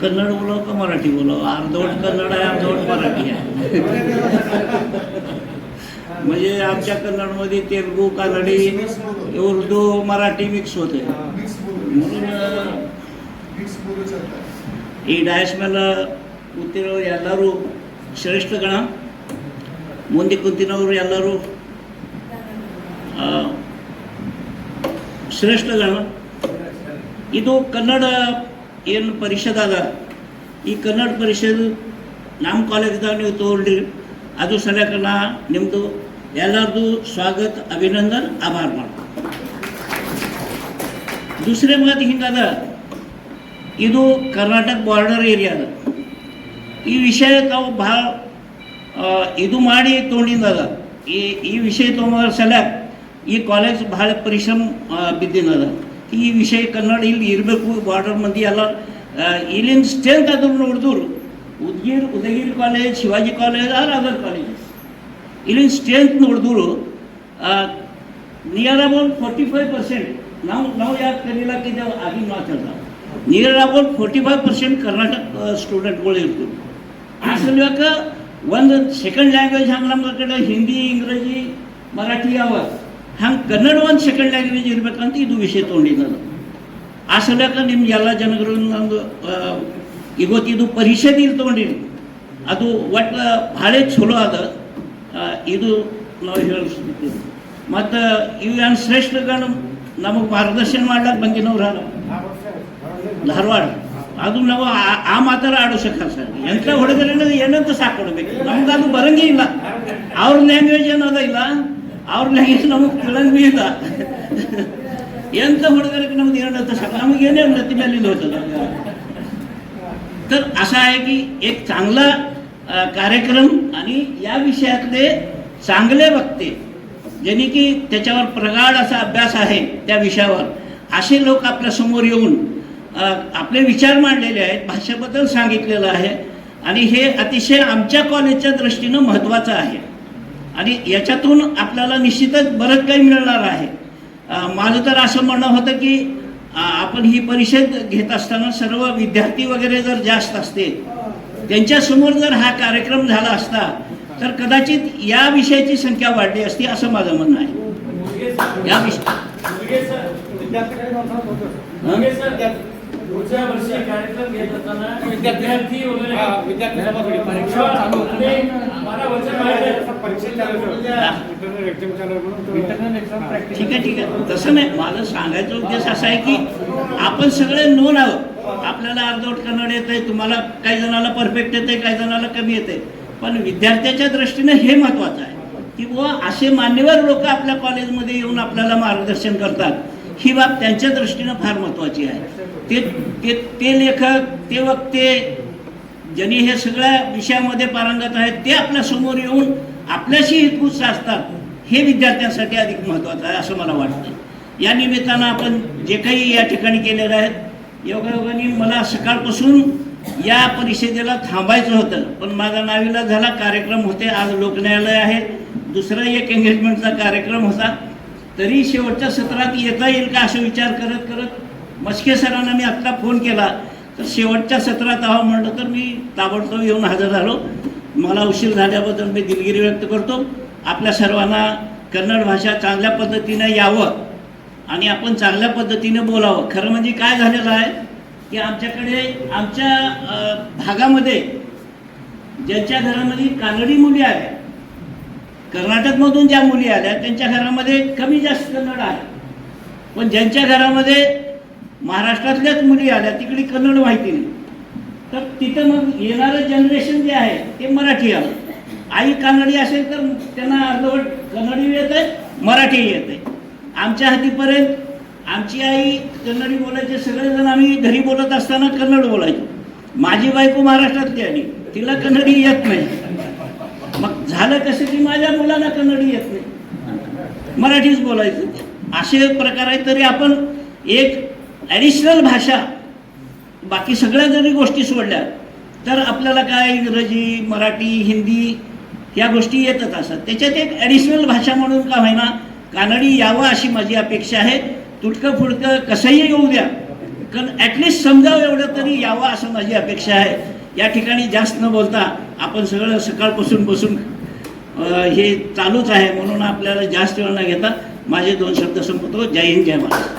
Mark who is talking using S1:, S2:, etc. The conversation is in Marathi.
S1: कन्नड बोलावं का मराठी बोलावं अर्धवट कन्नड आहे अर्धवट मराठी आहे म्हणजे आमच्या कन्नडमध्ये तेलगू कानडी उर्दू मराठी मिक्स होते म्हणून अं, ಈ ಡ್ಯಾಶ್ ಮೇಲೆ ಕೂತಿರೋ ಎಲ್ಲರೂ ಶ್ರೇಷ್ಠ ಗಣ ಮುಂದೆ ಕೂತಿರೋರು ಎಲ್ಲರೂ ಆ, ಶ್ರೇಷ್ಠ ಗಣ ಇದು ಕನ್ನಡ ಏನು ಪರಿಷದ ಅದ ಈ ಕನ್ನಡ ಪರಿಷತ್ತು ನಮ್ಮ ಕಾಲೇಜ್ದಾಗ ನೀವು ತೊಗೊಳ್ರಿ ಅದು ಸಲಕ ನಾ ನಿಮ್ಮದು ಎಲ್ಲರದು ಸ್ವಾಗತ, ಅಭಿನಂದನ್, ಆಭಾರ ಮಾಡ ದುಸರೇ ಮಾತು ಹಿಂಗದ? ಇದು ಕರ್ನಾಟಕ ಬಾರ್ಡರ್ ಏರಿಯಾ ಅದ. ಈ ವಿಷಯ ತಾವು ಭಾಳ ಇದು ಮಾಡಿ ತೊಗೊಂಡಿದ್ದದ ಈ ಈ ವಿಷಯ ತೊಗೊಂಡ್ರ ಸಲ ಈ ಕಾಲೇಜ್ ಭಾಳ ಪರಿಶ್ರಮ ಬಿದ್ದಿನದ. ಈ ವಿಷಯ ಕನ್ನಡ ಇಲ್ಲಿ ಇರಬೇಕು ಬಾರ್ಡರ್ ಮಂದಿ ಎಲ್ಲ ಇಲ್ಲಿನ ಸ್ಟ್ರೆಂತ್ ಅದ್ರ ನೋಡಿದ್ರು Udgir Udayagiri college Shivaji college or other colleges ಇಲ್ಲಿನ ಸ್ಟ್ರೆಂತ್ ನೋಡಿದ್ರು near about forty five percent ನಾವು ನಾವು ಯಾಕೆ ಕರೀಲಾಕಿದ್ದೇವೆ ಆಗಿನ ಮಾತಲ್ಲ. Near about forty five percent Karnataka ಸ್ಟೂಡೆಂಟ್ಗಳು ಇರ್ತೀವಿ ಆ ಸಲುವಾಗ ಒಂದು ಸೆಕೆಂಡ್ ಲ್ಯಾಂಗ್ವೇಜ್ ಹಂಗೆ ನಮ್ಮ ಕಡೆ ಹಿಂದಿ, ಇಂಗ್ರಜಿ, ಮರಾಠಿ ಅವ ಹಂಗೆ ಕನ್ನಡ ಒಂದು ಸೆಕೆಂಡ್ ಲ್ಯಾಂಗ್ವೇಜ್ ಇರಬೇಕಂತ ಇದು ವಿಷಯ ತೊಗೊಂಡಿದ್ದು ಆ ಸಲಕ ನಿಮ್ಮ ಎಲ್ಲ ಒಂದು ಇವತ್ತು ಇವತ್ತಿದು ಪರಿಷತ್ ಇಲ್ಲಿ ತೊಗೊಂಡಿನಿ ಅದು ಒಟ್ಟು ಭಾಳ ಚಲೋ ಅದ. ಇದು ನಾವು ಹೇಳಿಸ್ಬಿಟ್ಟಿವಿ ಮತ್ತು ಇವು ಏನು ಶ್ರೇಷ್ಠಗಳು ನಮಗೆ ಮಾರ್ಗದರ್ಶನ ಮಾಡ್ಲಿಕ್ಕೆ ಬಂದಿನವ್ರು ಹಾರ ಧಾರವಾಡ. ಅದು ನಾವು ಆ- ಮಾತಾರ ಆಡೋ ಶಕ ಸರ್. ಎಂತ ಹೊಡೆದ್ರೆ ಏನಂತ ಸಾಕೊಡ್ಬೇಕು ನಮ್ಗೆ ಅದು ಬರಂಗೇ ಇಲ್ಲ. ಅವ್ರ ಲ್ಯಾಂಗ್ವೇಜ್ ಏನದ ಇಲ್ಲ ಅವ್ರ ಲ್ಯಾಂಗ್ವೇಜ್ ನಮಗೆ ತಿಳಂಗೂ ಇಲ್ಲ ಎಂತ ಹೊಡೆದ್ರೆ नमक ಏನಂತ साक नमक येणे नती मेलेलं होतं तर असा आहे की एक चांगला अ, कार्यक्रम आणि या विषयातले चांगले वक्ते ज्यांनी की त्याच्यावर प्रगाढ असा अभ्यास आहे त्या विषयावर असे लोक आपल्या समोर येऊन अ, आपले विचार मांडलेले आहेत भाषेबद्दल सांगितलेलं आहे आणि हे अतिशय आमच्या कॉलेजच्या दृष्टीनं महत्त्वाचं आहे आणि याच्यातून आपल्याला निश्चितच बरंच काही मिळणार आहे. माझं तर असं म्हणणं होतं की आपण ही परिषद घेत असताना सर्व विद्यार्थी वगैरे जर जास्त असते त्यांच्यासमोर जर हा कार्यक्रम झाला असता तर कदाचित या विषयाची संख्या वाढली असती असं माझं म्हणणं आहे. या विषय
S2: पुढच्या वर्षी कार्यक्रम घेत असताना विद्यार्थी वगैरे
S3: हा, विद्यार्थी परीक्षा चालू होती.
S2: आणि मला वचन माहिती आहे.
S3: परीक्षा चालू आहे.
S1: हा.
S3: इंटरनल एक्झाम चालू आहे म्हणून तो-
S2: इंटरनल एक्झाम प्रॅक्टिस
S1: ठीक आहे ठीक आहे तसं नाही माझं सांगायचा उद्देश असा आहे की आपण सगळे नोन आहोत आपल्याला अर्धवट कन्नड येत आहे तुम्हाला काही जणाला परफेक्ट येते काही जणाला कमी येते पण विद्यार्थ्याच्या दृष्टीने हे महत्त्वाचं आहे की बुवा असे मान्यवर लोक आपल्या कॉलेजमध्ये येऊन आपल्याला मार्गदर्शन करतात ही बाब त्यांच्या दृष्टीनं फार महत्त्वाची आहे. ते ते ते लेखक ते वक्ते ज्यांनी हे सगळ्या विषयामध्ये पारंगत आहेत ते आपल्यासमोर येऊन आपल्याशी हितगुज असतात हे विद्यार्थ्यांसाठी अधिक महत्त्वाचं आहे असं मला वाटतं. या निमित्तानं आपण जे काही या ठिकाणी केलेलं आहेत योगायोगाने मला सकाळपासून या परिषदेला थांबायचं होतं पण माझा नावीला झाला कार्यक्रम होते आज लोकन्यायालय आहे दुसरा एक एंगेजमेंटचा कार्यक्रम होता. तरी शेवटच्या सत्रात येता येईल का असा विचार करत करत मस्के सरांना मी आत्ता फोन केला. तर शेवटच्या सत्रात आहो म्हणलं तर मी ताबडतोब येऊन हजर झालो. मला उशीर झाल्याबद्दल मी दिलगिरी व्यक्त करतो. आपल्या सर्वांना कन्नड भाषा चांगल्या पद्धतीनं यावं आणि आपण चांगल्या पद्धतीनं बोलावं. खरं म्हणजे काय झालेलं आहे की आमच्याकडे आमच्या भागामध्ये ज्यांच्या घरामध्ये कानडी मुली आहेत कर्नाटकमधून ज्या मुली आल्या त्यांच्या घरामध्ये कमी जास्त कन्नड आहे. पण ज्यांच्या घरामध्ये महाराष्ट्रातल्याच मुली आल्या तिकडे कन्नड माहिती नाही. तर तिथं मग येणारं जनरेशन जे आहे ते मराठी आलं आई कानडी असेल तर त्यांना अर्धवट कन्नडी येत आहे मराठी येत आहे. आमच्या हातीपर्यंत आमची आई कन्नडी बोलायचे सगळेजण आम्ही घरी बोलत असताना कन्नड बोलायचो. माझी बायको महाराष्ट्रातली आली तिला कन्नडी येत नाही. झालं कसं की माझ्या मुलाला कन्नडी येत नाही. मराठीच बोलायचं. असे प्रकार आहेत तरी आपण एक ॲडिशनल भाषा बाकी सगळ्या जरी गोष्टी सोडल्या तर आपल्याला काय इंग्रजी मराठी हिंदी या गोष्टी येतच असतात. त्याच्यात एक ॲडिशनल भाषा म्हणून का होईना कानडी यावं अशी माझी अपेक्षा आहे. तुटकं फुटकं कसंही येऊ द्या कारण ॲटलिस्ट समजावं एवढं तरी यावं असं माझी अपेक्षा आहे. या ठिकाणी जास्त न बोलता आपण सगळं सकाळपासून बसून हे चालूच आहे म्हणून आपल्याला जास्त वेळ न घेता माझे दोन शब्द संपवतो. जय हिंद जय महाराष्ट्र.